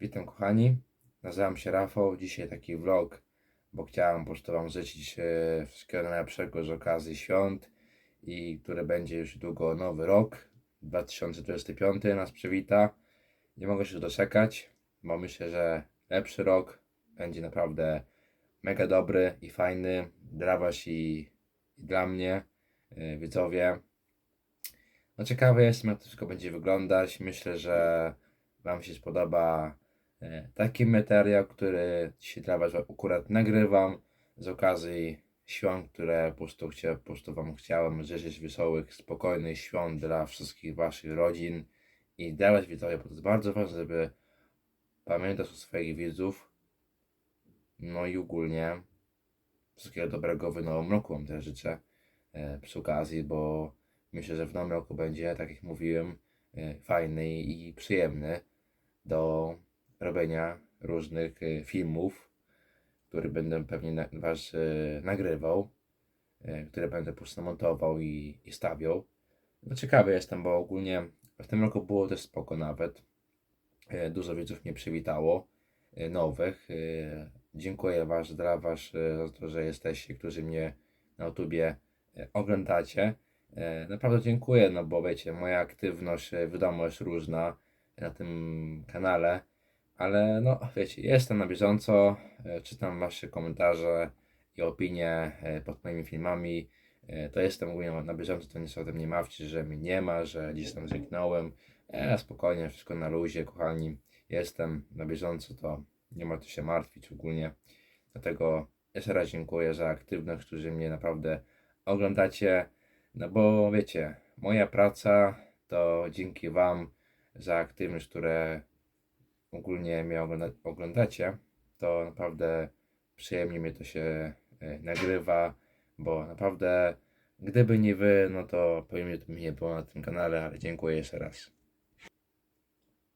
Witam kochani, nazywam się Rafał. Dzisiaj taki vlog, bo chciałem po prostu Wam życzyć e, wszystkiego najlepszego z okazji świąt i który będzie już długo nowy rok 2025 nas przywita. Nie mogę się doczekać, bo myślę, że lepszy rok będzie naprawdę mega dobry i fajny dla Was i, i dla mnie, e, widzowie. No ciekawy jestem, jak to wszystko będzie wyglądać. Myślę, że Wam się spodoba taki materiał, który dzisiaj dla Was akurat nagrywam z okazji świąt, które po prostu, chcia, po prostu Wam chciałem życzyć wesołych, spokojnych świąt dla wszystkich Waszych rodzin i dla Was widzowie, bo to jest bardzo ważne, żeby pamiętać o swoich widzów. No i ogólnie wszystkiego dobrego w nowym roku Wam też życzę e, przy okazji, bo myślę, że w nowym roku będzie, tak jak mówiłem, e, fajny i przyjemny do robienia różnych e, filmów, które będę pewnie Was e, nagrywał, e, które będę po prostu montował i, i stawiał. No ciekawy jestem, bo ogólnie w tym roku było też spoko nawet. Dużo widzów mnie przywitało, nowych. Dziękuję Was, dla Was za to, że jesteście, którzy mnie na YouTubie oglądacie. Naprawdę dziękuję, no bo wiecie, moja aktywność, wiadomo, jest różna na tym kanale, ale no wiecie, jestem na bieżąco, e, czytam Wasze komentarze i opinie e, pod moimi filmami. E, To jestem ogólnie na bieżąco, to nie są ode mnie mawcie, że mnie nie ma, że gdzieś tam zniknąłem. E, spokojnie, wszystko na luzie, kochani. Jestem na bieżąco, to nie ma co się martwić ogólnie. Dlatego jeszcze raz dziękuję za aktywność, którzy mnie naprawdę oglądacie. No bo wiecie, moja praca to dzięki Wam za aktywność, które ogólnie mnie ogląda- oglądacie, to naprawdę przyjemnie mnie to się e, nagrywa, bo naprawdę gdyby nie Wy, no to pewnie mnie nie było na tym kanale, ale dziękuję jeszcze raz.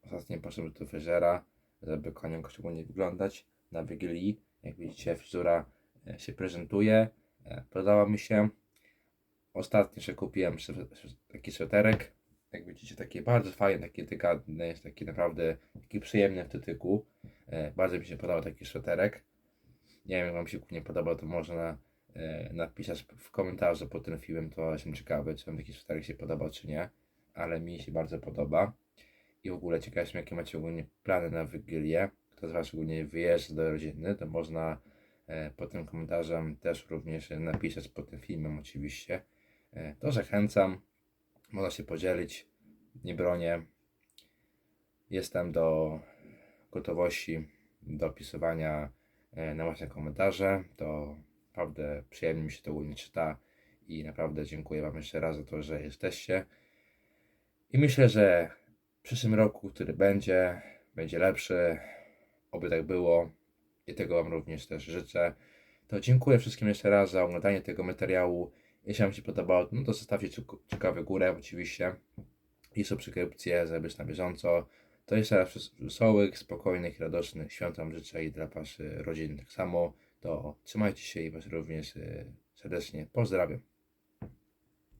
Ostatnio poszedłem do fryzjera, żeby koniom szczególnie wyglądać na Wigilii. Jak widzicie, fryzura e, się prezentuje, e, podoba mi się. Ostatnio jeszcze kupiłem taki sweterek. Jak widzicie, taki bardzo fajny, taki delikatny, jest taki naprawdę taki przyjemny w dotyku. E, bardzo mi się podoba taki sweterek. Nie wiem, jak Wam się nie podoba, to można e, napisać w komentarzu pod tym filmem, to jestem ciekawy, czy Wam taki sweterek się podoba, czy nie. Ale mi się bardzo podoba. I w ogóle ciekaw jestem, jakie macie ogólnie plany na Wigilię. Kto z Was ogólnie wyjeżdża do rodziny, to można e, pod tym komentarzem też również napisać pod tym filmem oczywiście. To zachęcam. Można się podzielić. Nie bronię. Jestem do gotowości do opisywania e, na własne komentarze. To naprawdę przyjemnie mi się to ogólnie czyta i naprawdę dziękuję Wam jeszcze raz za to, że jesteście. I myślę, że w przyszłym roku, który będzie, będzie lepszy. Oby tak było. I tego Wam również też życzę. To dziękuję wszystkim jeszcze raz za oglądanie tego materiału. Jeśli Wam się podobało, no to zostawcie ciekawy górę oczywiście. I subskrypcję, żeby być na bieżąco. To jeszcze raz wesołych, spokojnych, radosnych świąt Wam życzę i dla Waszych rodzin tak samo. To trzymajcie się i Was również e, serdecznie pozdrawiam.